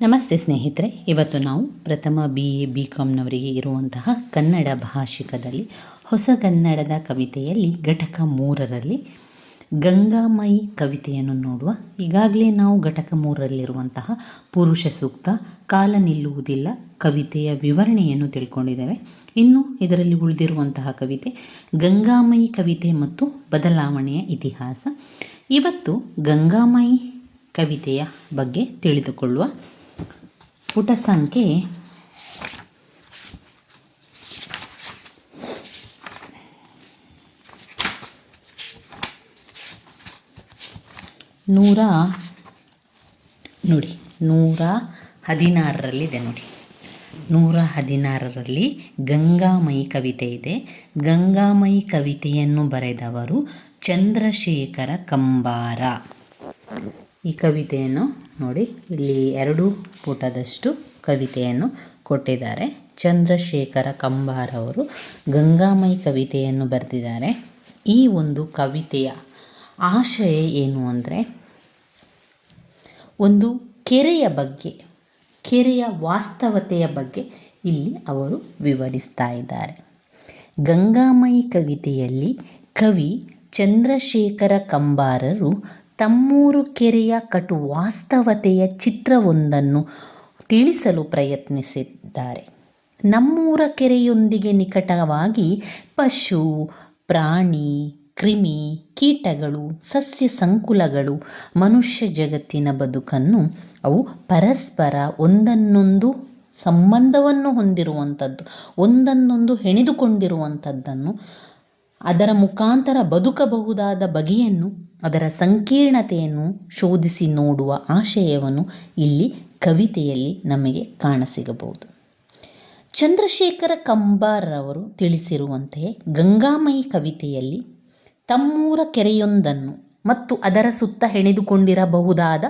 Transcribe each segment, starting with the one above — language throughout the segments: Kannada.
ನಮಸ್ತೆ ಸ್ನೇಹಿತರೆ, ಇವತ್ತು ನಾವು ಪ್ರಥಮ ಬಿ ಎ ಬಿ ಕಾಮ್ನವರಿಗೆ ಇರುವಂತಹ ಕನ್ನಡ ಭಾಷಿಕದಲ್ಲಿ, ಹೊಸ ಕನ್ನಡದ ಕವಿತೆಯಲ್ಲಿ ಘಟಕ ಮೂರರಲ್ಲಿ ಗಂಗಾಮಯಿ ಕವಿತೆಯನ್ನು ನೋಡುವ, ಈಗಾಗಲೇ ನಾವು ಘಟಕ ಮೂರರಲ್ಲಿರುವಂತಹ ಪುರುಷ ಸೂಕ್ತ, ಕಾಲ ನಿಲ್ಲುವುದಿಲ್ಲ ಕವಿತೆಯ ವಿವರಣೆಯನ್ನು ತಿಳ್ಕೊಂಡಿದ್ದೇವೆ. ಇನ್ನು ಇದರಲ್ಲಿ ಉಳಿದಿರುವಂತಹ ಕವಿತೆ ಗಂಗಾಮಯಿ ಕವಿತೆ ಮತ್ತು ಬದಲಾವಣೆಯ ಇತಿಹಾಸ. ಇವತ್ತು ಗಂಗಾಮಯಿ ಕವಿತೆಯ ಬಗ್ಗೆ ತಿಳಿದುಕೊಳ್ಳುವ ಪುಟ ಸಂಖ್ಯೆ ನೂರ, ನೋಡಿ, ನೂರ ಹದಿನಾರರಲ್ಲಿದೆ, ನೋಡಿ. ನೂರ ಹದಿನಾರರಲ್ಲಿ ಗಂಗಾಮಯಿ ಕವಿತೆ ಇದೆ. ಗಂಗಾಮಯಿ ಕವಿತೆಯನ್ನು ಬರೆದವರು ಚಂದ್ರಶೇಖರ ಕಂಬಾರ. ಈ ಕವಿತೆಯನ್ನು ನೋಡಿ, ಇಲ್ಲಿ ಎರಡು ಪುಟದಷ್ಟು ಕವಿತೆಯನ್ನು ಕೊಟ್ಟಿದ್ದಾರೆ. ಚಂದ್ರಶೇಖರ ಕಂಬಾರ ಅವರು ಗಂಗಾಮಯಿ ಕವಿತೆಯನ್ನು ಬರೆದಿದ್ದಾರೆ. ಈ ಒಂದು ಕವಿತೆಯ ಆಶಯ ಏನು ಅಂದರೆ, ಒಂದು ಕೆರೆಯ ಬಗ್ಗೆ, ಕೆರೆಯ ವಾಸ್ತವತೆಯ ಬಗ್ಗೆ ಇಲ್ಲಿ ಅವರು ವಿವರಿಸ್ತಾ ಇದ್ದಾರೆ. ಗಂಗಾಮಯಿ ಕವಿತೆಯಲ್ಲಿ ಕವಿ ಚಂದ್ರಶೇಖರ ಕಂಬಾರರು ತಮ್ಮೂರು ಕೆರೆಯ ಕಟು ವಾಸ್ತವತೆಯ ಚಿತ್ರವೊಂದನ್ನು ತಿಳಿಸಲು ಪ್ರಯತ್ನಿಸಿದ್ದಾರೆ. ನಮ್ಮೂರ ಕೆರೆಯೊಂದಿಗೆ ನಿಕಟವಾಗಿ ಪಶು, ಪ್ರಾಣಿ, ಕ್ರಿಮಿ ಕೀಟಗಳು, ಸಸ್ಯ ಸಂಕುಲಗಳು, ಮನುಷ್ಯ ಜಗತ್ತಿನ ಬದುಕನ್ನು ಅವು ಪರಸ್ಪರ ಒಂದನ್ನೊಂದು ಸಂಬಂಧವನ್ನು ಹೊಂದಿರುವಂಥದ್ದು, ಒಂದನ್ನೊಂದು ಹೆಣೆದುಕೊಂಡಿರುವಂಥದ್ದನ್ನು ಅದರ ಮುಖಾಂತರ ಬದುಕಬಹುದಾದ ಬಗೆಯನ್ನು, ಅದರ ಸಂಕೀರ್ಣತೆಯನ್ನು ಶೋಧಿಸಿ ನೋಡುವ ಆಶಯವನ್ನು ಇಲ್ಲಿ ಕವಿತೆಯಲ್ಲಿ ನಮಗೆ ಕಾಣಸಿಗಬಹುದು. ಚಂದ್ರಶೇಖರ ಕಂಬಾರವರು ತಿಳಿಸಿರುವಂತೆ ಗಂಗಾಮಯಿ ಕವಿತೆಯಲ್ಲಿ ತಮ್ಮೂರ ಕೆರೆಯೊಂದನ್ನು ಮತ್ತು ಅದರ ಸುತ್ತ ಹೆಣೆದುಕೊಂಡಿರಬಹುದಾದ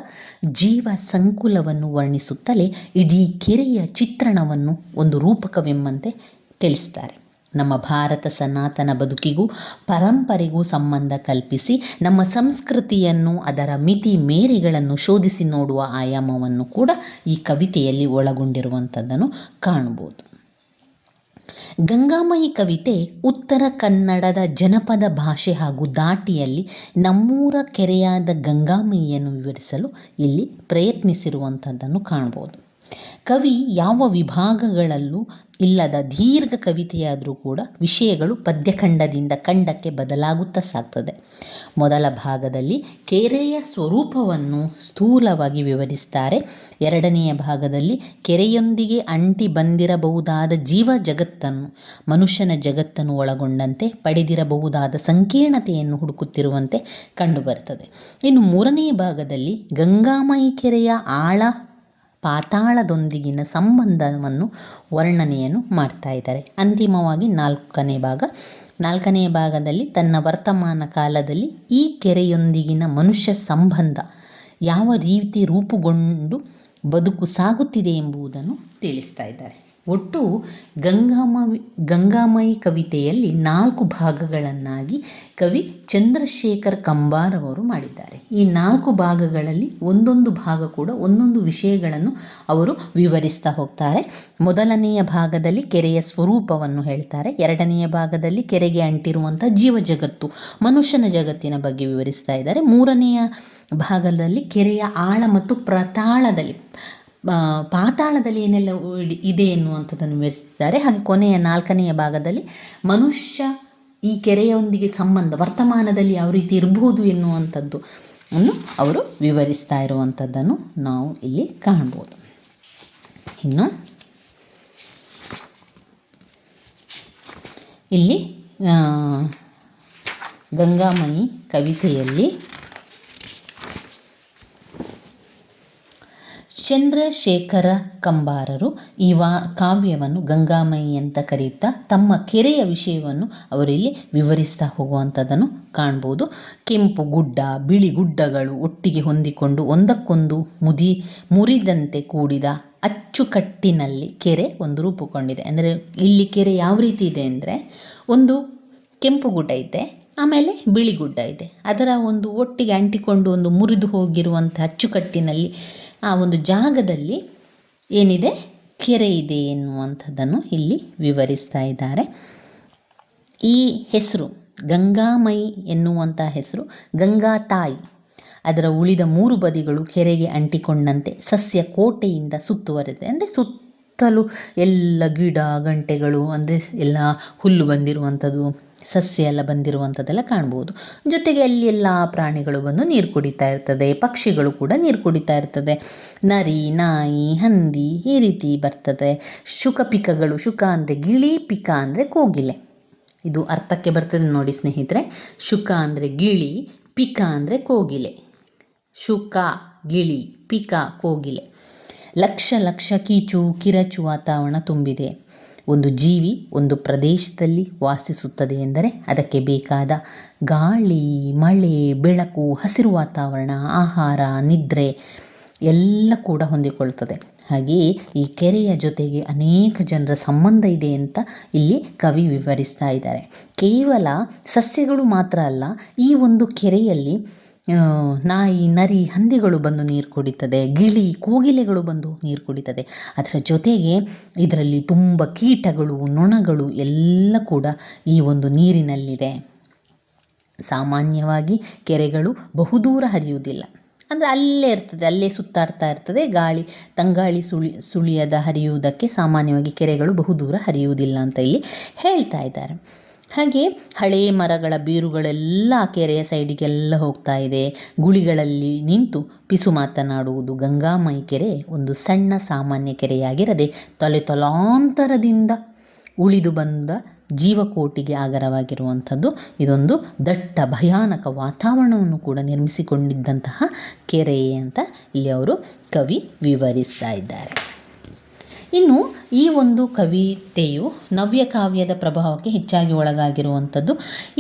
ಜೀವ ಸಂಕುಲವನ್ನು ವರ್ಣಿಸುತ್ತಲೇ ಇಡೀ ಕೆರೆಯ ಚಿತ್ರಣವನ್ನು ಒಂದು ರೂಪಕವೆಂಬಂತೆ ತಿಳಿಸ್ತಾರೆ. ನಮ್ಮ ಭಾರತ ಸನಾತನ ಬದುಕಿಗೂ ಪರಂಪರೆಗೂ ಸಂಬಂಧ ಕಲ್ಪಿಸಿ, ನಮ್ಮ ಸಂಸ್ಕೃತಿಯನ್ನು, ಅದರ ಮಿತಿ ಮೇರೆಗಳನ್ನು ಶೋಧಿಸಿ ನೋಡುವ ಆಯಾಮವನ್ನು ಕೂಡ ಈ ಕವಿತೆಯಲ್ಲಿ ಒಳಗೊಂಡಿರುವಂಥದ್ದನ್ನು ಕಾಣ್ಬೋದು ಗಂಗಾಮಯಿ ಕವಿತೆ ಉತ್ತರ ಕನ್ನಡದ ಜನಪದ ಭಾಷೆ ಹಾಗೂ ದಾಟಿಯಲ್ಲಿ ನಮ್ಮೂರ ಕೆರೆಯಾದ ಗಂಗಾಮಯಿಯನ್ನು ವಿವರಿಸಲು ಇಲ್ಲಿ ಪ್ರಯತ್ನಿಸಿರುವಂಥದ್ದನ್ನು ಕಾಣ್ಬೋದು ಕವಿ ಯಾವ ವಿಭಾಗಗಳಲ್ಲೂ ಇಲ್ಲದ ದೀರ್ಘ ಕವಿತೆಯಾದರೂ ಕೂಡ ವಿಷಯಗಳು ಪದ್ಯಖಂಡದಿಂದ ಖಂಡಕ್ಕೆ ಬದಲಾಗುತ್ತಾ ಸಾಗ್ತದೆ. ಮೊದಲ ಭಾಗದಲ್ಲಿ ಕೆರೆಯ ಸ್ವರೂಪವನ್ನು ಸ್ಥೂಲವಾಗಿ ವಿವರಿಸ್ತಾರೆ. ಎರಡನೆಯ ಭಾಗದಲ್ಲಿ ಕೆರೆಯೊಂದಿಗೆ ಅಂಟಿ ಬಂದಿರಬಹುದಾದ ಜೀವ ಜಗತ್ತನ್ನು, ಮನುಷ್ಯನ ಜಗತ್ತನ್ನು ಒಳಗೊಂಡಂತೆ ಪಡೆದಿರಬಹುದಾದ ಸಂಕೀರ್ಣತೆಯನ್ನು ಹುಡುಕುತ್ತಿರುವಂತೆ ಕಂಡುಬರ್ತದೆ. ಇನ್ನು ಮೂರನೆಯ ಭಾಗದಲ್ಲಿ ಗಂಗಾಮಯಿ ಕೆರೆಯ ಆಳ ಪಾತಾಳದೊಂದಿಗಿನ ಸಂಬಂಧವನ್ನು ವರ್ಣನೆಯನ್ನು ಮಾಡ್ತಾ ಇದ್ದಾರೆ. ಅಂತಿಮವಾಗಿ ನಾಲ್ಕನೇ ಭಾಗ. ನಾಲ್ಕನೇ ಭಾಗದಲ್ಲಿ ತನ್ನ ವರ್ತಮಾನ ಕಾಲದಲ್ಲಿ ಈ ಕೆರೆಯೊಂದಿಗಿನ ಮನುಷ್ಯ ಸಂಬಂಧ ಯಾವ ರೀತಿ ರೂಪುಗೊಂಡು ಬದುಕು ಸಾಗುತ್ತಿದೆ ಎಂಬುದನ್ನು ತಿಳಿಸ್ತಾ ಇದ್ದಾರೆ. ಒಟ್ಟು ಗಂಗಾಮವಿ ಗಂಗಾಮಯಿ ಕವಿತೆಯಲ್ಲಿ ನಾಲ್ಕು ಭಾಗಗಳನ್ನಾಗಿ ಕವಿ ಚಂದ್ರಶೇಖರ್ ಕಂಬಾರ್ ಅವರು ಮಾಡಿದ್ದಾರೆ. ಈ ನಾಲ್ಕು ಭಾಗಗಳಲ್ಲಿ ಒಂದೊಂದು ಭಾಗ ಕೂಡ ಒಂದೊಂದು ವಿಷಯಗಳನ್ನು ಅವರು ವಿವರಿಸ್ತಾ ಹೋಗ್ತಾರೆ. ಮೊದಲನೆಯ ಭಾಗದಲ್ಲಿ ಕೆರೆಯ ಸ್ವರೂಪವನ್ನು ಹೇಳ್ತಾರೆ. ಎರಡನೆಯ ಭಾಗದಲ್ಲಿ ಕೆರೆಗೆ ಅಂಟಿರುವಂಥ ಜೀವ ಜಗತ್ತು ಮನುಷ್ಯನ ಜಗತ್ತಿನ ಬಗ್ಗೆ ವಿವರಿಸ್ತಾ ಇದ್ದಾರೆ. ಮೂರನೆಯ ಭಾಗದಲ್ಲಿ ಕೆರೆಯ ಆಳ ಮತ್ತು ಪ್ರತಾಳದಲ್ಲಿ ಪಾತಾಳದಲ್ಲಿ ಏನೆಲ್ಲ ಇದೆ ಎನ್ನುವಂಥದ್ದನ್ನು ವಿವರಿಸಿದ್ದಾರೆ. ಹಾಗೆ ಕೊನೆಯ ನಾಲ್ಕನೆಯ ಭಾಗದಲ್ಲಿ ಮನುಷ್ಯ ಈ ಕೆರೆಯೊಂದಿಗೆ ಸಂಬಂಧ, ವರ್ತಮಾನದಲ್ಲಿ ಯಾವ ರೀತಿ ಇರಬಹುದು ಎನ್ನುವಂಥದ್ದು ಅನ್ನು ಅವರು ವಿವರಿಸ್ತಾ ಇರುವಂಥದ್ದನ್ನು ನಾವು ಇಲ್ಲಿ ಕಾಣ್ಬೋದು ಇನ್ನು ಇಲ್ಲಿ ಗಂಗಾಮಯಿ ಕವಿತೆಯಲ್ಲಿ ಚಂದ್ರಶೇಖರ ಕಂಬಾರರು ಈ ವಾ ಕಾವ್ಯವನ್ನು ಗಂಗಾಮಯಿ ಅಂತ ಕರೀತಾ ತಮ್ಮ ಕೆರೆಯ ವಿಷಯವನ್ನು ಅವರಿಲ್ಲಿ ವಿವರಿಸ್ತಾ ಹೋಗುವಂಥದ್ದನ್ನು ಕಾಣ್ಬೋದು. ಕೆಂಪು ಗುಡ್ಡ, ಬಿಳಿ ಗುಡ್ಡಗಳು ಒಟ್ಟಿಗೆ ಹೊಂದಿಕೊಂಡು ಒಂದಕ್ಕೊಂದು ಮುದಿ, ಮುರಿದಂತೆ ಕೂಡಿದ ಅಚ್ಚುಕಟ್ಟಿನಲ್ಲಿ ಕೆರೆ ಒಂದು ರೂಪುಗೊಂಡಿದೆ. ಅಂದರೆ ಇಲ್ಲಿ ಕೆರೆ ಯಾವ ರೀತಿ ಇದೆ ಅಂದರೆ ಒಂದು ಕೆಂಪು ಗುಡ್ಡ ಇದೆ, ಆಮೇಲೆ ಬಿಳಿ ಗುಡ್ಡ ಇದೆ. ಅದರ ಒಂದು ಒಟ್ಟಿಗೆ ಅಂಟಿಕೊಂಡು ಒಂದು ಮುರಿದು ಹೋಗಿರುವಂಥ ಅಚ್ಚುಕಟ್ಟಿನಲ್ಲಿ ಆ ಒಂದು ಜಾಗದಲ್ಲಿ ಏನಿದೆ? ಕೆರೆ ಇದೆ ಎನ್ನುವಂಥದ್ದನ್ನು ಇಲ್ಲಿ ವಿವರಿಸ್ತಾ ಇದ್ದಾರೆ. ಈ ಹೆಸರು ಗಂಗಾಮಯಿ ಎನ್ನುವಂಥ ಹೆಸರು, ಗಂಗಾ ತಾಯಿ. ಅದರ ಉಳಿದ ಮೂರು ಬದಿಗಳು ಕೆರೆಗೆ ಅಂಟಿಕೊಂಡಂತೆ ಸಸ್ಯ ಕೋಟೆಯಿಂದ ಸುತ್ತುವರೆದೆ ಅಂದರೆ ಸುತ್ತಲೂ ಎಲ್ಲ ಗಿಡ, ಗಂಟೆಗಳು, ಅಂದರೆ ಎಲ್ಲ ಹುಲ್ಲು ಬಂದಿರುವಂಥದ್ದು ಸಸ್ಯ ಎಲ್ಲ ಬಂದಿರುವಂಥದ್ದೆಲ್ಲ ಕಾಣ್ಬೋದು. ಜೊತೆಗೆ ಅಲ್ಲಿ ಎಲ್ಲ ಪ್ರಾಣಿಗಳು ಬಂದು ನೀರು ಕುಡಿತಾ ಇರ್ತದೆ, ಪಕ್ಷಿಗಳು ಕೂಡ ನೀರು ಕುಡಿತಾ ಇರ್ತದೆ. ನರಿ, ನಾಯಿ, ಹಂದಿ ಈ ರೀತಿ ಬರ್ತದೆ. ಶುಕ ಪಿಕಗಳು, ಶುಕ ಅಂದರೆ ಗಿಳಿ, ಪಿಕ ಅಂದರೆ ಕೋಗಿಲೆ. ಇದು ಅರ್ಥಕ್ಕೆ ಬರ್ತದೆ ನೋಡಿ ಸ್ನೇಹಿತರೆ. ಶುಕ ಅಂದರೆ ಗಿಳಿ, ಪಿಕ ಅಂದರೆ ಕೋಗಿಲೆ. ಶುಕ, ಗಿಳಿ, ಪಿಕ, ಕೋಗಿಲೆ. ಲಕ್ಷ ಲಕ್ಷ ಕೀಚು ಕಿರಚು ವಾತಾವರಣ ತುಂಬಿದೆ. ಒಂದು ಜೀವಿ ಒಂದು ಪ್ರದೇಶದಲ್ಲಿ ವಾಸಿಸುತ್ತದೆ ಎಂದರೆ ಅದಕ್ಕೆ ಬೇಕಾದ ಗಾಳಿ, ಮಳೆ, ಬೆಳಕು, ಹಸಿರು ವಾತಾವರಣ, ಆಹಾರ, ನಿದ್ರೆ ಎಲ್ಲ ಕೂಡ ಹೊಂದಿಕೊಳ್ತದೆ ಹಾಗೆಯೇ ಈ ಕೆರೆಯ ಜೊತೆಗೆ ಅನೇಕ ಜನರ ಸಂಬಂಧ ಇದೆ ಅಂತ ಇಲ್ಲಿ ಕವಿ ವಿವರಿಸ್ತಾ ಇದ್ದಾರೆ. ಕೇವಲ ಸಸ್ಯಗಳು ಮಾತ್ರ ಅಲ್ಲ, ಈ ಒಂದು ಕೆರೆಯಲ್ಲಿ ನಾಯಿ, ನರಿ, ಹಂದಿಗಳು ಬಂದು ನೀರು ಕುಡಿತದೆ. ಗಿಳಿ, ಕೋಗಿಲೆಗಳು ಬಂದು ನೀರು ಕುಡಿತದೆ. ಅದರ ಜೊತೆಗೆ ಇದರಲ್ಲಿ ತುಂಬ ಕೀಟಗಳು, ನೊಣಗಳು ಎಲ್ಲ ಕೂಡ ಈ ಒಂದು ನೀರಿನಲ್ಲಿದೆ. ಸಾಮಾನ್ಯವಾಗಿ ಕೆರೆಗಳು ಬಹುದೂರ ಹರಿಯುವುದಿಲ್ಲ. ಅಂದರೆ ಅಲ್ಲೇ ಇರ್ತದೆ, ಅಲ್ಲೇ ಸುತ್ತಾಡ್ತಾ ಇರ್ತದೆ. ಗಾಳಿ, ತಂಗಾಳಿ ಸುಳಿ, ಸುಳಿಯದ ಹರಿಯುವುದಕ್ಕೆ ಸಾಮಾನ್ಯವಾಗಿ ಕೆರೆಗಳು ಬಹುದೂರ ಹರಿಯುವುದಿಲ್ಲ ಅಂತ ಇಲ್ಲಿ ಹೇಳ್ತಾ ಇದ್ದಾರೆ. ಹಾಗೆ ಹಳೆ ಮರಗಳ ಬೀರುಗಳೆಲ್ಲ ಕೆರೆಯ ಸೈಡಿಗೆಲ್ಲ ಹೋಗ್ತಾ ಇದೆ. ಗುಳಿಗಳಲ್ಲಿ ನಿಂತು ಪಿಸು ಮಾತನಾಡುವುದು ಗಂಗಾಮಯಿ ಕೆರೆ ಒಂದು ಸಣ್ಣ ಸಾಮಾನ್ಯ ಕೆರೆಯಾಗಿರದೆ ತಲೆ ತಲಾಂತರದಿಂದ ಉಳಿದು ಬಂದ ಜೀವಕೋಟಿಗೆ ಆಗರವಾಗಿರುವಂಥದ್ದು. ಇದೊಂದು ದಟ್ಟ ಭಯಾನಕ ವಾತಾವರಣವನ್ನು ಕೂಡ ನಿರ್ಮಿಸಿಕೊಂಡಿದ್ದಂತಹ ಕೆರೆ ಅಂತ ಇಲ್ಲಿ ಅವರು ಕವಿ ವಿವರಿಸ್ತಾ ಇದ್ದಾರೆ. ಇನ್ನು ಈ ಒಂದು ಕವಿತೆಯು ನವ್ಯ ಕಾವ್ಯದ ಪ್ರಭಾವಕ್ಕೆ ಹೆಚ್ಚಾಗಿ ಒಳಗಾಗಿರುವಂಥದ್ದು.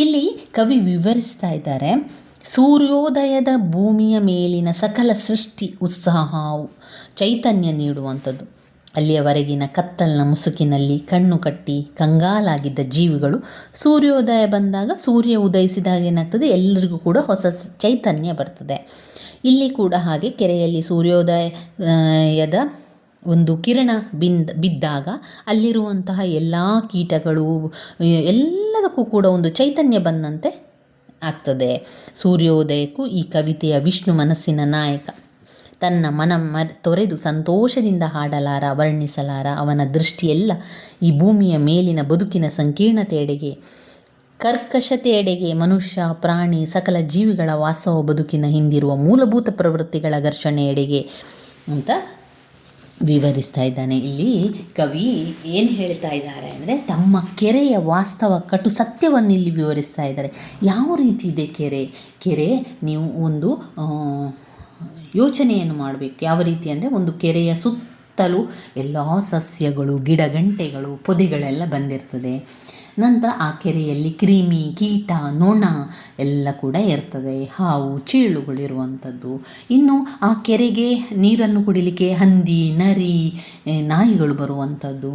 ಇಲ್ಲಿ ಕವಿ ವಿವರಿಸ್ತಾ ಇದ್ದಾರೆ, ಸೂರ್ಯೋದಯದ ಭೂಮಿಯ ಮೇಲಿನ ಸಕಲ ಸೃಷ್ಟಿ ಉತ್ಸಾಹವು ಚೈತನ್ಯ ನೀಡುವಂಥದ್ದು. ಅಲ್ಲಿಯವರೆಗಿನ ಕತ್ತಲಿನ ಮುಸುಕಿನಲ್ಲಿ ಕಣ್ಣು ಕಟ್ಟಿ ಕಂಗಾಲಾಗಿದ್ದ ಜೀವಿಗಳು ಸೂರ್ಯೋದಯ ಬಂದಾಗ ಸೂರ್ಯ ಉದಯಿಸಿದಾಗ ಏನಾಗ್ತದೆ? ಎಲ್ಲರಿಗೂ ಕೂಡ ಹೊಸ ಚೈತನ್ಯ ಬರ್ತದೆ. ಇಲ್ಲಿ ಕೂಡ ಹಾಗೆ ಕೆರೆಯಲ್ಲಿ ಸೂರ್ಯೋದಯದ ಒಂದು ಕಿರಣ ಬಿಂದ್, ಬಿದ್ದಾಗ ಅಲ್ಲಿರುವಂತಹ ಎಲ್ಲ ಕೀಟಗಳು ಎಲ್ಲದಕ್ಕೂ ಕೂಡ ಒಂದು ಚೈತನ್ಯ ಬಂದಂತೆ ಆಗ್ತದೆ. ಸೂರ್ಯೋದಯಕ್ಕೂ ಈ ಕವಿತೆಯ ವಿಷ್ಣು ಮನಸ್ಸಿನ ನಾಯಕ. ತನ್ನ ಮನ ಮ, ತೊರೆದು ಸಂತೋಷದಿಂದ ಹಾಡಲಾರ, ವರ್ಣಿಸಲಾರ ಅವನ ದೃಷ್ಟಿಯೆಲ್ಲ ಈ ಭೂಮಿಯ ಮೇಲಿನ ಬದುಕಿನ ಸಂಕೀರ್ಣತೆಯೆಡೆಗೆ ಕರ್ಕಶತೆಯೆಡೆಗೆ ಮನುಷ್ಯ, ಪ್ರಾಣಿ, ಸಕಲ ಜೀವಿಗಳ ವಾಸ್ತವ ಬದುಕಿನ ಹಿಂದಿರುವ ಮೂಲಭೂತ ಪ್ರವೃತ್ತಿಗಳ ಘರ್ಷಣೆಯೆಡೆಗೆ ಅಂತ ವಿವರಿಸ್ತಾ ಇದ್ದಾನೆ. ಇಲ್ಲಿ ಕವಿ ಏನು ಹೇಳ್ತಾ ಇದ್ದಾರೆ ಅಂದರೆ ತಮ್ಮ ಕೆರೆಯ ವಾಸ್ತವ ಕಟು ಸತ್ಯವನ್ನು ಇಲ್ಲಿ ವಿವರಿಸ್ತಾ ಇದ್ದಾರೆ. ಯಾವ ರೀತಿ ಇದೆ ಕೆರೆ? ಕೆರೆ ನೀವು ಒಂದು ಯೋಚನೆಯನ್ನು ಮಾಡಬೇಕು. ಯಾವ ರೀತಿ ಅಂದರೆ ಒಂದು ಕೆರೆಯ ಸುತ್ತಲೂ ಎಲ್ಲ ಸಸ್ಯಗಳು, ಗಿಡಗಂಟೆಗಳು, ಪೊದೆಗಳೆಲ್ಲ ಬಂದಿರ್ತದೆ. ನಂತರ ಆ ಕೆರೆಯಲ್ಲಿ ಕ್ರಿಮಿ, ಕೀಟ, ನೊಣ ಎಲ್ಲ ಕೂಡ ಇರ್ತದೆ. ಹಾವು ಚೀಳುಗಳಿರುವಂಥದ್ದು ಇನ್ನು ಆ ಕೆರೆಗೆ ನೀರನ್ನು ಕುಡಿಲಿಕ್ಕೆ ಹಂದಿ, ನರಿ ನಾಯಿಗಳು ಬರುವಂಥದ್ದು.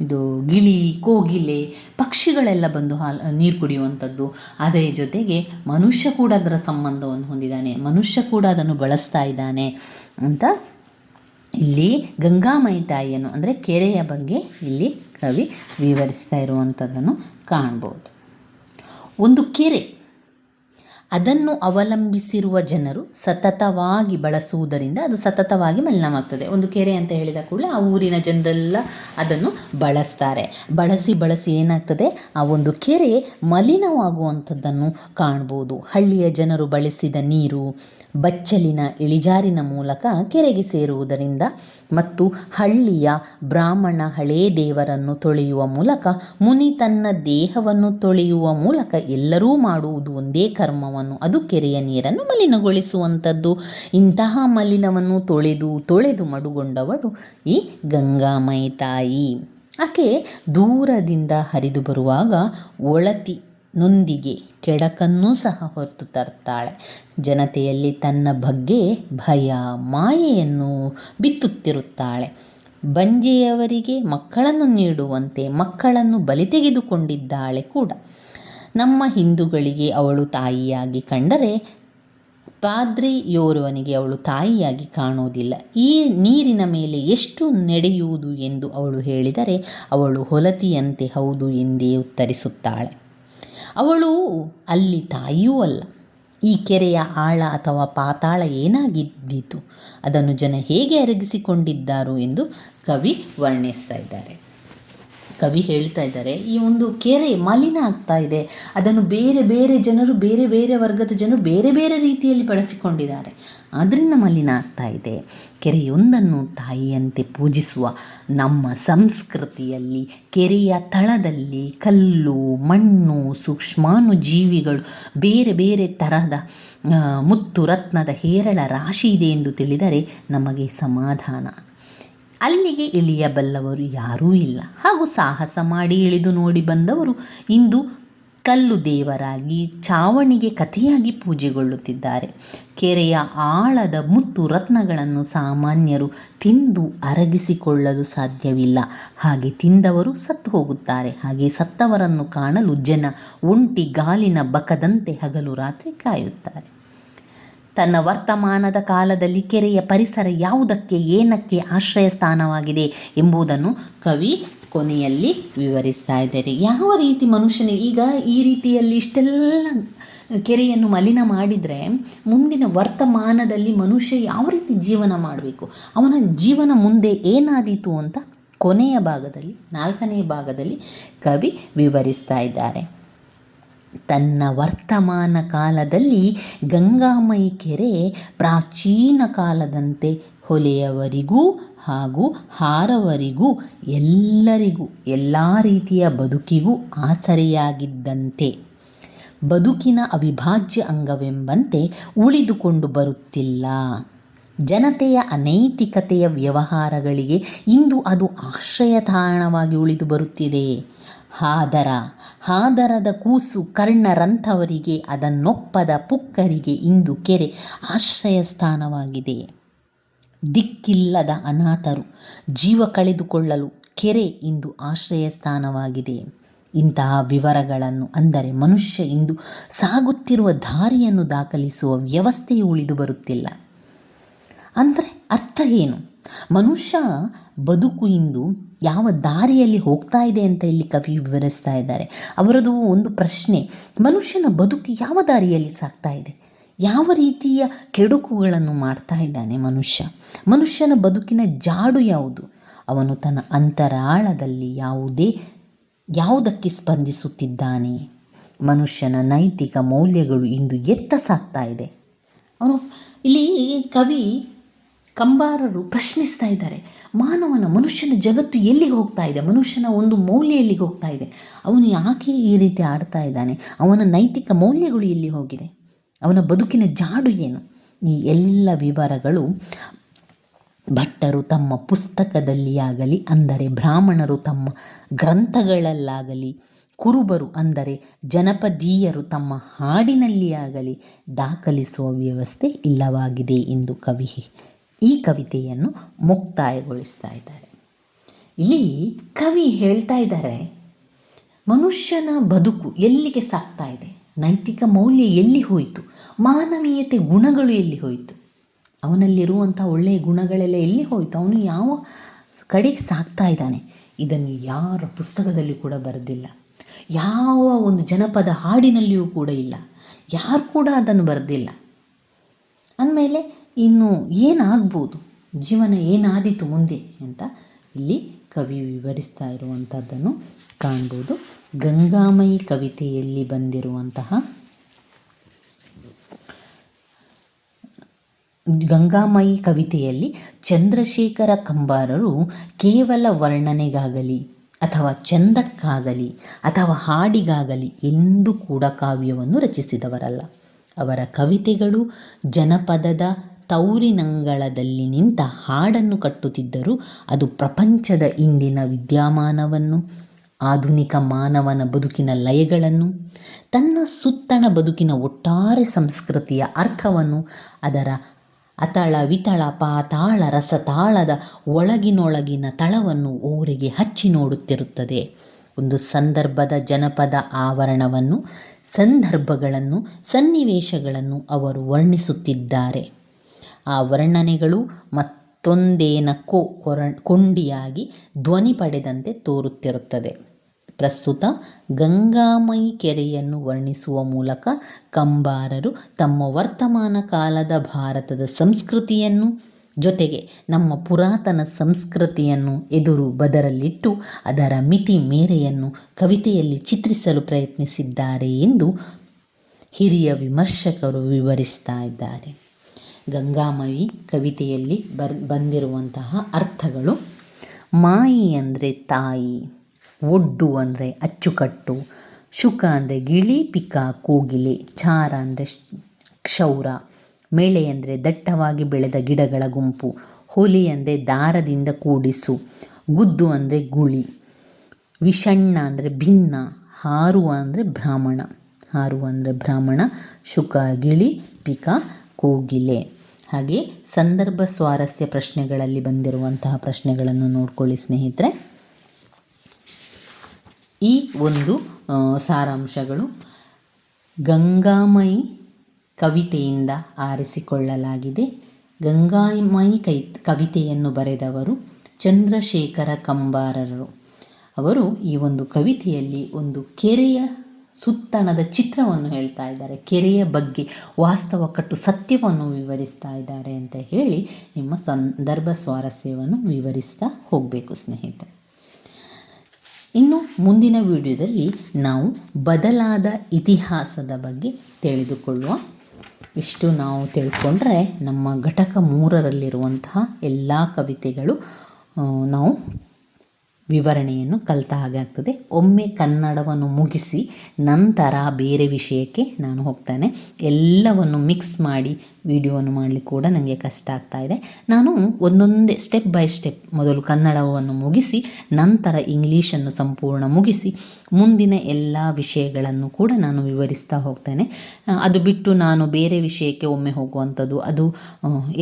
ಇದು ಗಿಳಿ, ಕೋಗಿಲೆ, ಪಕ್ಷಿಗಳೆಲ್ಲ ಬಂದು ಹಾಲು, ನೀರು ಕುಡಿಯುವಂಥದ್ದು. ಅದರ ಜೊತೆಗೆ ಮನುಷ್ಯ ಕೂಡ ಅದರ ಸಂಬಂಧವನ್ನು ಹೊಂದಿದ್ದಾನೆ. ಮನುಷ್ಯ ಕೂಡ ಅದನ್ನು ಬಳಸ್ತಾ ಇದ್ದಾನೆ ಅಂತ ಇಲ್ಲಿ ಗಂಗಾಮಯಿ ತಾಯಿಯನ್ನು, ಅಂದರೆ ಕೆರೆಯ ಬಗ್ಗೆ ಇಲ್ಲಿ ಕವಿ ವಿವರಿಸ್ತಾ ಇರುವಂಥದ್ದನ್ನು ಕಾಣ್ಬೋದು. ಒಂದು ಕೆರೆ. ಅದನ್ನು ಅವಲಂಬಿಸಿರುವ ಜನರು ಸತತವಾಗಿ ಬಳಸುವುದರಿಂದ ಅದು ಸತತವಾಗಿ ಮಲಿನವಾಗ್ತದೆ. ಒಂದು ಕೆರೆ ಅಂತ ಹೇಳಿದ ಕೂಡಲೇ ಆ ಊರಿನ ಜನರೆಲ್ಲ ಅದನ್ನು ಬಳಸ್ತಾರೆ. ಬಳಸಿ ಬಳಸಿ ಏನಾಗ್ತದೆ? ಆ ಒಂದು ಕೆರೆ ಮಲಿನವಾಗುವಂಥದ್ದನ್ನು ಕಾಣ್ಬೋದು. ಹಳ್ಳಿಯ ಜನರು ಬಳಸಿದ ನೀರು, ಬಚ್ಚಲಿನ ಇಳಿಜಾರಿನ ಮೂಲಕ ಕೆರೆಗೆ ಸೇರುವುದರಿಂದ ಮತ್ತು ಹಳ್ಳಿಯ ಬ್ರಾಹ್ಮಣ ಹಳೇ ದೇವರನ್ನು ತೊಳೆಯುವ ಮೂಲಕ ಮುನಿ ತನ್ನ ದೇಹವನ್ನು ತೊಳೆಯುವ ಮೂಲಕ ಎಲ್ಲರೂ ಮಾಡುವುದು ಒಂದೇ ಕರ್ಮವನ್ನು. ಅದು ಕೆರೆಯ ನೀರನ್ನು ಮಲಿನಗೊಳಿಸುವಂಥದ್ದು. ಇಂತಹ ಮಲಿನವನ್ನು ತೊಳೆದು ತೊಳೆದು ಮಡುಗೊಂಡವಳು ಈ ಗಂಗಾಮೈ ತಾಯಿ. ಆಕೆ ದೂರದಿಂದ ಹರಿದು ಬರುವಾಗ ಒಳತಿ ನೊಂದಿಗೆ ಕೆಡಕನ್ನೂ ಸಹ ಹೊತ್ತು ತರ್ತಾಳೆ. ಜನತೆಯಲ್ಲಿ ತನ್ನ ಬಗ್ಗೆ ಭಯ, ಮಾಯೆಯನ್ನು ಬಿತ್ತುತ್ತಿರುತ್ತಾಳೆ. ಬಂಜೆಯವರಿಗೆ ಮಕ್ಕಳನ್ನು ನೀಡುವಂತೆ ಮಕ್ಕಳನ್ನು ಬಲಿ ತೆಗೆದುಕೊಂಡಿದ್ದಾಳೆ ಕೂಡ. ನಮ್ಮ ಹಿಂದೂಗಳಿಗೆ ಅವಳು ತಾಯಿಯಾಗಿ ಕಂಡರೆ ಪಾದ್ರಿಯೋರ್ವನಿಗೆ ಅವಳು ತಾಯಿಯಾಗಿ ಕಾಣುವುದಿಲ್ಲ. ಈ ನೀರಿನ ಮೇಲೆ ಎಷ್ಟು ನಡೆಯುವುದು ಎಂದು ಅವಳು ಹೇಳಿದರೆ ಅವಳು ಹೊಲತಿಯಂತೆ ಹೌದು ಎಂದೇ ಉತ್ತರಿಸುತ್ತಾಳೆ. ಅವಳು ಅಲ್ಲಿ ತಾಯಿಯೂ ಅಲ್ಲ. ಈ ಕೆರೆಯ ಆಳ ಅಥವಾ ಪಾತಾಳ ಏನಾಗಿದ್ದಿತು? ಅದನ್ನು ಜನ ಹೇಗೆ ಅರಗಿಸಿಕೊಂಡಿದ್ದಾರು ಎಂದು ಕವಿ ವರ್ಣಿಸ್ತಾ ಇದ್ದಾರೆ. ಕವಿ ಹೇಳ್ತಾ ಇದ್ದಾರೆ, ಈ ಒಂದು ಕೆರೆ ಮಲಿನ ಆಗ್ತಾ ಇದೆ. ಅದನ್ನು ಬೇರೆ ಬೇರೆ ಜನರು, ಬೇರೆ ಬೇರೆ ವರ್ಗದ ಜನರು ಬೇರೆ ಬೇರೆ ರೀತಿಯಲ್ಲಿ ಬಳಸಿಕೊಂಡಿದ್ದಾರೆ. ಆದ್ದರಿಂದ ಮಲಿನ ಆಗ್ತಾ ಇದೆ. ಕೆರೆಯೊಂದನ್ನು ತಾಯಿಯಂತೆ ಪೂಜಿಸುವ ನಮ್ಮ ಸಂಸ್ಕೃತಿಯಲ್ಲಿ, ಕೆರೆಯ ತಳದಲ್ಲಿ ಕಲ್ಲು, ಮಣ್ಣು ಸೂಕ್ಷ್ಮಾಣು ಜೀವಿಗಳು ಬೇರೆ ಬೇರೆ ತರಹದ ಮುತ್ತು ರತ್ನದ ಹೇರಳ ರಾಶಿ ಇದೆ ಎಂದು ತಿಳಿದರೆ ನಮಗೆ ಸಮಾಧಾನ. ಅಲ್ಲಿಗೆ ಇಳಿಯಬಲ್ಲವರು ಯಾರೂ ಇಲ್ಲ. ಹಾಗೂ ಸಾಹಸ ಮಾಡಿ ಇಳಿದು ನೋಡಿ ಬಂದವರು ಇಂದು ಕಲ್ಲು ದೇವರಾಗಿ ಚಾವಣಿಗೆ ಕಥೆಯಾಗಿ ಪೂಜೆಗೊಳ್ಳುತ್ತಿದ್ದಾರೆ. ಕೆರೆಯ ಆಳದ ಮುತ್ತು ರತ್ನಗಳನ್ನು ಸಾಮಾನ್ಯರು ತಿಂದು ಅರಗಿಸಿಕೊಳ್ಳಲು ಸಾಧ್ಯವಿಲ್ಲ. ಹಾಗೆ ತಿಂದವರು ಸತ್ತು ಹೋಗುತ್ತಾರೆ. ಹಾಗೆ ಸತ್ತವರನ್ನು ಕಾಣಲು ಜನ ಒಂಟಿ ಗಾಲಿನ ಬಕದಂತೆ ಹಗಲು ರಾತ್ರಿ ಕಾಯುತ್ತಾರೆ. ತನ್ನ ವರ್ತಮಾನದ ಕಾಲದಲ್ಲಿ ಕೆರೆಯ ಪರಿಸರ ಯಾವುದಕ್ಕೆ, ಏನಕ್ಕೆ ಆಶ್ರಯ ಸ್ಥಾನವಾಗಿದೆ ಎಂಬುದನ್ನು ಕವಿ ಕೊನೆಯಲ್ಲಿ ವಿವರಿಸ್ತಾ ಇದ್ದಾರೆ. ಯಾವ ರೀತಿ ಮನುಷ್ಯನೇ ಈಗ ಈ ರೀತಿಯಲ್ಲಿ ಇಷ್ಟೆಲ್ಲ ಕೆರೆಯನ್ನು ಮಲಿನ ಮಾಡಿದರೆ ಮುಂದಿನ ವರ್ತಮಾನದಲ್ಲಿ ಮನುಷ್ಯ ಯಾವ ರೀತಿ ಜೀವನ ಮಾಡಬೇಕು? ಅವನ ಜೀವನ ಮುಂದೆ ಏನಾದೀತು ಅಂತ ಕೊನೆಯ ಭಾಗದಲ್ಲಿ, ನಾಲ್ಕನೇ ಭಾಗದಲ್ಲಿ ಕವಿ ವಿವರಿಸ್ತಾ ಇದ್ದಾರೆ. ತನ್ನ ವರ್ತಮಾನ ಕಾಲದಲ್ಲಿ ಗಂಗಾಮಯಿ ಕೆರೆ ಪ್ರಾಚೀನ ಕಾಲದಂತೆ ಹೊಲೆಯವರಿಗೂ ಹಾಗೂ ಹಾರವರಿಗೂ ಎಲ್ಲರಿಗೂ, ಎಲ್ಲ ರೀತಿಯ ಬದುಕಿಗೂ ಆಸರೆಯಾಗಿದ್ದಂತೆ. ಬದುಕಿನ ಅವಿಭಾಜ್ಯ ಅಂಗವೆಂಬಂತೆ ಉಳಿದುಕೊಂಡು ಬರುತ್ತಿಲ್ಲ. ಜನತೆಯ ಅನೈತಿಕತೆಯ ವ್ಯವಹಾರಗಳಿಗೆ ಇಂದು ಅದು ಆಶ್ರಯ ತಾಣವಾಗಿ ಉಳಿದು ಬರುತ್ತಿದೆ. ಹಾದರ. ಹಾದರದ ಕೂಸು ಕರ್ಣರಂಥವರಿಗೆ, ಅದನ್ನೊಪ್ಪದ ಪುಕ್ಕರಿಗೆ ಇಂದು ಕೆರೆ ಆಶ್ರಯ ಸ್ಥಾನವಾಗಿದೆ ದಿಕ್ಕಿಲ್ಲದ ಅನಾಥರು, ಜೀವ ಕಳೆದುಕೊಳ್ಳಲು ಕೆರೆ ಇಂದು ಆಶ್ರಯ ಸ್ಥಾನವಾಗಿದೆ ಇಂತಹ ವಿವರಗಳನ್ನು ಅಂದರೆ ಮನುಷ್ಯ ಇಂದು ಸಾಗುತ್ತಿರುವ ದಾರಿಯನ್ನು ದಾಖಲಿಸುವ ವ್ಯವಸ್ಥೆಯು ಉಳಿದು ಬರುತ್ತಿಲ್ಲ. ಅಂದರೆ ಅರ್ಥ ಏನು? ಮನುಷ್ಯ ಬದುಕು ಇಂದು ಯಾವ ದಾರಿಯಲ್ಲಿ ಹೋಗ್ತಾ ಇದೆ ಅಂತ ಇಲ್ಲಿ ಕವಿ ವಿವರಿಸ್ತಾ ಇದ್ದಾರೆ. ಅವರದು ಒಂದು ಪ್ರಶ್ನೆ, ಮನುಷ್ಯನ ಬದುಕು ಯಾವ ದಾರಿಯಲ್ಲಿ ಸಾಗ್ತಾ ಇದೆ? ಯಾವ ರೀತಿಯ ಕೆಡುಕುಗಳನ್ನು ಮಾಡ್ತಾ ಇದ್ದಾನೆ ಮನುಷ್ಯ? ಮನುಷ್ಯನ ಬದುಕಿನ ಜಾಡು ಯಾವುದು? ಅವನು ತನ್ನ ಅಂತರಾಳದಲ್ಲಿ ಯಾವುದೇ, ಯಾವುದಕ್ಕೆ ಸ್ಪಂದಿಸುತ್ತಿದ್ದಾನೆ? ಮನುಷ್ಯನ ನೈತಿಕ ಮೌಲ್ಯಗಳು ಇಂದು ಎತ್ತ ಸಾಗ್ತಾ ಇದೆ. ಅವನು ಇಲ್ಲಿ ಕವಿ ಕಂಬಾರರು ಪ್ರಶ್ನಿಸ್ತಾ ಇದ್ದಾರೆ. ಮಾನವನ ಮನುಷ್ಯನ ಜಗತ್ತು ಎಲ್ಲಿಗೆ ಹೋಗ್ತಾ ಇದೆ? ಮನುಷ್ಯನ ಒಂದು ಮೌಲ್ಯ ಎಲ್ಲಿಗೆ ಹೋಗ್ತಾ ಇದೆ? ಅವನು ಯಾಕೆ ಈ ರೀತಿ ಆಡ್ತಾ ಇದ್ದಾನೆ? ಅವನ ನೈತಿಕ ಮೌಲ್ಯಗಳು ಎಲ್ಲಿ ಹೋಗಿದೆ? ಅವನ ಬದುಕಿನ ಜಾಡು ಏನು? ಈ ಎಲ್ಲ ವಿವರಗಳು ಭಟ್ಟರು ತಮ್ಮ ಪುಸ್ತಕದಲ್ಲಿಯಾಗಲಿ, ಅಂದರೆ ಬ್ರಾಹ್ಮಣರು ತಮ್ಮ ಗ್ರಂಥಗಳಲ್ಲಾಗಲಿ, ಕುರುಬರು, ಅಂದರೆ ಜನಪದೀಯರು ತಮ್ಮ ಹಾಡಿನಲ್ಲಿಯಾಗಲಿ ದಾಖಲಿಸುವ ವ್ಯವಸ್ಥೆ ಇಲ್ಲವಾಗಿದೆ ಎಂದು ಕವಿ ಈ ಕವಿತೆಯನ್ನು ಮುಕ್ತಾಯಗೊಳಿಸ್ತಾ ಇದ್ದಾರೆ. ಇಲ್ಲಿ ಕವಿ ಹೇಳ್ತಾ ಇದ್ದಾರೆ, ಮನುಷ್ಯನ ಬದುಕು ಎಲ್ಲಿಗೆ ಸಾಕ್ತಾ ಇದೆ? ನೈತಿಕ ಮೌಲ್ಯ ಎಲ್ಲಿ ಹೋಯಿತು? ಮಾನವೀಯತೆ ಗುಣಗಳು ಎಲ್ಲಿ ಹೋಯಿತು? ಅವನಲ್ಲಿರುವಂಥ ಒಳ್ಳೆಯ ಗುಣಗಳೆಲ್ಲ ಎಲ್ಲಿ ಹೋಯಿತು? ಅವನು ಯಾವ ಕಡೆಗೆ ಸಾಕ್ತಾ ಇದ್ದಾನೆ? ಇದನ್ನು ಯಾರ ಪುಸ್ತಕದಲ್ಲಿ ಕೂಡ ಬರೆದಿಲ್ಲ. ಯಾವ ಒಂದು ಜನಪದ ಹಾಡಿನಲ್ಲಿಯೂ ಕೂಡ ಇಲ್ಲ. ಯಾರು ಕೂಡ ಅದನ್ನು ಬರೆದಿಲ್ಲ. ಅಂದಮೇಲೆ ಇನ್ನು ಏನಾಗ್ಬೋದು? ಜೀವನ ಏನಾದೀತು ಮುಂದೆ ಅಂತ ಇಲ್ಲಿ ಕವಿ ವಿವರಿಸ್ತಾ ಇರುವಂಥದ್ದನ್ನು ಕಾಣ್ಬೋದು. ಗಂಗಾಮಯಿ ಕವಿತೆಯಲ್ಲಿ ಬಂದಿರುವಂತಹ ಗಂಗಾಮಯಿ ಕವಿತೆಯಲ್ಲಿ ಚಂದ್ರಶೇಖರ ಕಂಬಾರರು ಕೇವಲ ವರ್ಣನೆಗಾಗಲಿ ಅಥವಾ ಚಂದಕ್ಕಾಗಲಿ ಅಥವಾ ಹಾಡಿಗಾಗಲಿ ಎಂದು ಕೂಡ ಕಾವ್ಯವನ್ನು ರಚಿಸಿದವರಲ್ಲ. ಅವರ ಕವಿತೆಗಳು ಜನಪದದ ತೌರಿನಂಗಳದಲ್ಲಿ ನಿಂತ ಹಾಡನ್ನು ಕಟ್ಟುತ್ತಿದ್ದರೂ. ಅದು ಪ್ರಪಂಚದ ಇಂದಿನ ವಿದ್ಯಮಾನವನ್ನು, ಆಧುನಿಕ ಮಾನವನ ಬದುಕಿನ ಲಯಗಳನ್ನು, ತನ್ನ ಸುತ್ತಣ ಬದುಕಿನ ಒಟ್ಟಾರೆ ಸಂಸ್ಕೃತಿಯ ಅರ್ಥವನ್ನು, ಅದರ ಅತಳ ವಿತಳ ಪಾತಾಳ ರಸತಾಳದ ಒಳಗಿನೊಳಗಿನ ತಳವನ್ನು ಓರೆಗೆ ಹಚ್ಚಿ ನೋಡುತ್ತಿರುತ್ತದೆ. ಒಂದು ಸಂದರ್ಭದ ಜನಪದ ಆವರಣವನ್ನು, ಸಂದರ್ಭಗಳನ್ನು, ಸನ್ನಿವೇಶಗಳನ್ನು ಅವರು ವರ್ಣಿಸುತ್ತಿದ್ದಾರೆ. ಆ ವರ್ಣನೆಗಳು ಮತ್ತೊಂದೇನಕ್ಕೋ ಕೊರ, ಕೊಂಡಿಯಾಗಿ ಧ್ವನಿ ಪಡೆದಂತೆ ತೋರುತ್ತಿರುತ್ತದೆ. ಪ್ರಸ್ತುತ ಗಂಗಾಮಯಿ ಕೆರೆಯನ್ನು ವರ್ಣಿಸುವ ಮೂಲಕ ಕಂಬಾರರು ತಮ್ಮ ವರ್ತಮಾನ ಕಾಲದ ಭಾರತದ ಸಂಸ್ಕೃತಿಯನ್ನು, ಜೊತೆಗೆ ನಮ್ಮ ಪುರಾತನ ಸಂಸ್ಕೃತಿಯನ್ನು ಎದುರು ಬದರಲ್ಲಿಟ್ಟು ಅದರ ಮಿತಿ ಮೇರೆಯನ್ನು ಕವಿತೆಯಲ್ಲಿ ಚಿತ್ರಿಸಲು ಪ್ರಯತ್ನಿಸಿದ್ದಾರೆ ಎಂದು ಹಿರಿಯ ವಿಮರ್ಶಕರು ವಿವರಿಸ್ತಾ ಇದ್ದಾರೆ. ಗಂಗಾಮಯಿ ಕವಿತೆಯಲ್ಲಿ ಬರ್, ಬಂದಿರುವಂತಹ ಅರ್ಥಗಳು. ಮಾಯಿ ಅಂದರೆ ತಾಯಿ, ಒಡ್ಡು ಅಂದರೆ ಅಚ್ಚುಕಟ್ಟು, ಶುಕ ಅಂದರೆ ಗಿಳಿ, ಪಿಕ ಕೋಗಿಲೆ, ಚಾರ ಅಂದರೆ ಕ್ಷೌರ, ಮೇಳೆ ಅಂದರೆ ದಟ್ಟವಾಗಿ ಬೆಳೆದ ಗಿಡಗಳ ಗುಂಪು, ಹೋಲಿ ಅಂದರೆ ದಾರದಿಂದ ಕೂಡಿಸು, ಗುದ್ದು ಅಂದರೆ ಗುಳಿ, ವಿಷಣ್ಣ ಅಂದರೆ ಭಿನ್ನ, ಹಾರುವ ಅಂದರೆ ಬ್ರಾಹ್ಮಣ, ಹಾರುವ ಅಂದರೆ ಬ್ರಾಹ್ಮಣ, ಶುಕ ಗಿಳಿ, ಪಿಕ ಕೋಗಿಲೆ. ಹಾಗೆ ಸಂದರ್ಭ ಸ್ವಾರಸ್ಯ ಪ್ರಶ್ನೆಗಳಲ್ಲಿ ಬಂದಿರುವಂತಹ ಪ್ರಶ್ನೆಗಳನ್ನು ನೋಡ್ಕೊಳ್ಳಿ ಸ್ನೇಹಿತರೆ. ಈ ಒಂದು ಸಾರಾಂಶಗಳು ಗಂಗಾಮಯಿ ಕವಿತೆಯಿಂದ ಆರಿಸಿಕೊಳ್ಳಲಾಗಿದೆ. ಗಂಗಾಮಯಿ ಕೈ, ಕವಿತೆಯನ್ನು ಬರೆದವರು ಚಂದ್ರಶೇಖರ ಕಂಬಾರರು. ಅವರು ಈ ಒಂದು ಕವಿತೆಯಲ್ಲಿ ಒಂದು ಕೆರೆಯ ಸುತ್ತಣದ ಚಿತ್ರವನ್ನು ಹೇಳ್ತಾ ಇದ್ದಾರೆ. ಕೆರೆಯ ಬಗ್ಗೆ ವಾಸ್ತವ ಕಟ್ಟು ಸತ್ಯವನ್ನು ವಿವರಿಸ್ತಾ ಇದ್ದಾರೆ ಅಂತ ಹೇಳಿ ನಿಮ್ಮ ಸಂದರ್ಭ ಸ್ವಾರಸ್ಯವನ್ನು ವಿವರಿಸ್ತಾ ಹೋಗಬೇಕು ಸ್ನೇಹಿತರೆ. ಇನ್ನು ಮುಂದಿನ ವಿಡಿಯೋದಲ್ಲಿ ನಾವು ಬದಲಾದ ಇತಿಹಾಸದ ಬಗ್ಗೆ ತಿಳಿದುಕೊಳ್ಳುವ. ಇಷ್ಟು ನಾವು ತಿಳ್ಕೊಂಡ್ರೆ ನಮ್ಮ ಘಟಕ ಮೂರರಲ್ಲಿರುವಂತಹ ಎಲ್ಲ ಕವಿತೆಗಳು ನಾವು ವಿವರಣೆಯನ್ನು ಕಲಿತ ಹಾಗೆ ಆಗ್ತದೆ. ಒಮ್ಮೆ ಕನ್ನಡವನ್ನು ಮುಗಿಸಿ ನಂತರ ಬೇರೆ ವಿಷಯಕ್ಕೆ ನಾನು ಹೋಗ್ತೇನೆ. ಎಲ್ಲವನ್ನು ಮಿಕ್ಸ್ ಮಾಡಿ ವಿಡಿಯೋವನ್ನು ಮಾಡಲಿಕ್ಕೆ ಕೂಡ ನನಗೆ ಕಷ್ಟ ಆಗ್ತಾ ಇದೆ. ನಾನು ಒಂದೊಂದೇ ಸ್ಟೆಪ್ ಬೈ ಸ್ಟೆಪ್ ಮೊದಲು ಕನ್ನಡವನ್ನು ಮುಗಿಸಿ ನಂತರ ಇಂಗ್ಲೀಷನ್ನು ಸಂಪೂರ್ಣ ಮುಗಿಸಿ ಮುಂದಿನ ಎಲ್ಲ ವಿಷಯಗಳನ್ನು ಕೂಡ ನಾನು ವಿವರಿಸ್ತಾ ಹೋಗ್ತೇನೆ. ಅದು ಬಿಟ್ಟು ನಾನು ಬೇರೆ ವಿಷಯಕ್ಕೆ ಒಮ್ಮೆ ಹೋಗುವಂಥದ್ದು ಅದು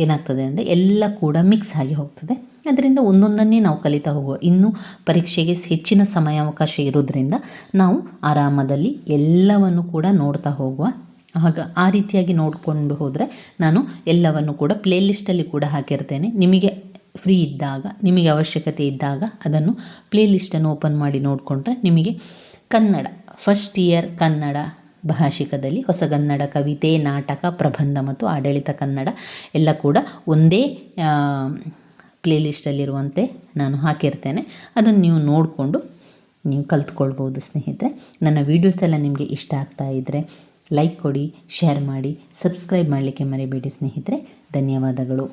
ಏನಾಗ್ತದೆ ಅಂದರೆ ಎಲ್ಲ ಕೂಡ ಮಿಕ್ಸ್ ಆಗಿ ಹೋಗ್ತದೆ. ಅದರಿಂದ ಒಂದೊಂದನ್ನೇ ನಾವು ಕಲಿತಾ ಹೋಗುವ. ಇನ್ನು ಪರೀಕ್ಷೆಗೆ ಹೆಚ್ಚಿನ ಸಮಯಾವಕಾಶ ಇರೋದ್ರಿಂದ ನಾವು ಆರಾಮದಲ್ಲಿ ಎಲ್ಲವನ್ನು ಕೂಡ ನೋಡ್ತಾ ಹೋಗುವ. ಆಗ ಆ ರೀತಿಯಾಗಿ ನೋಡಿಕೊಂಡು ಹೋದರೆ ನಾನು ಎಲ್ಲವನ್ನು ಕೂಡ ಪ್ಲೇಲಿಸ್ಟಲ್ಲಿ ಕೂಡ ಹಾಕಿರ್ತೇನೆ. ನಿಮಗೆ ಫ್ರೀ ಇದ್ದಾಗ, ನಿಮಗೆ ಅವಶ್ಯಕತೆ ಇದ್ದಾಗ ಅದನ್ನು ಪ್ಲೇಲಿಸ್ಟನ್ನು ಓಪನ್ ಮಾಡಿ ನೋಡಿಕೊಂಡ್ರೆ ನಿಮಗೆ ಕನ್ನಡ ಫಸ್ಟ್ ಇಯರ್ ಕನ್ನಡ ಭಾಷಿಕದಲ್ಲಿ ಹೊಸಗನ್ನಡ ಕವಿತೆ, ನಾಟಕ, ಪ್ರಬಂಧ ಮತ್ತು ಆಡಳಿತ ಕನ್ನಡ ಎಲ್ಲ ಕೂಡ ಒಂದೇ ಪ್ಲೇ ಲಿಸ್ಟಲ್ಲಿರುವಂತೆ ನಾನು ಹಾಕಿರ್ತೇನೆ. ಅದನ್ನು ನೀವು ನೋಡಿಕೊಂಡು ನೀವು ಕಲ್ತ್ಕೊಳ್ಬೋದು ಸ್ನೇಹಿತರೆ. ನನ್ನ ವೀಡಿಯೋಸ್ ಎಲ್ಲ ನಿಮಗೆ ಇಷ್ಟ ಆಗ್ತಾ ಇದ್ದರೆ ಲೈಕ್ ಕೊಡಿ ಶೇರ್ ಮಾಡಿ ಸಬ್ಸ್ಕ್ರೈಬ್ ಮಾಡಲಿಕ್ಕೆ ಮರಿಬೇಡಿ ಸ್ನೇಹಿತರೆ. ಧನ್ಯವಾದಗಳು.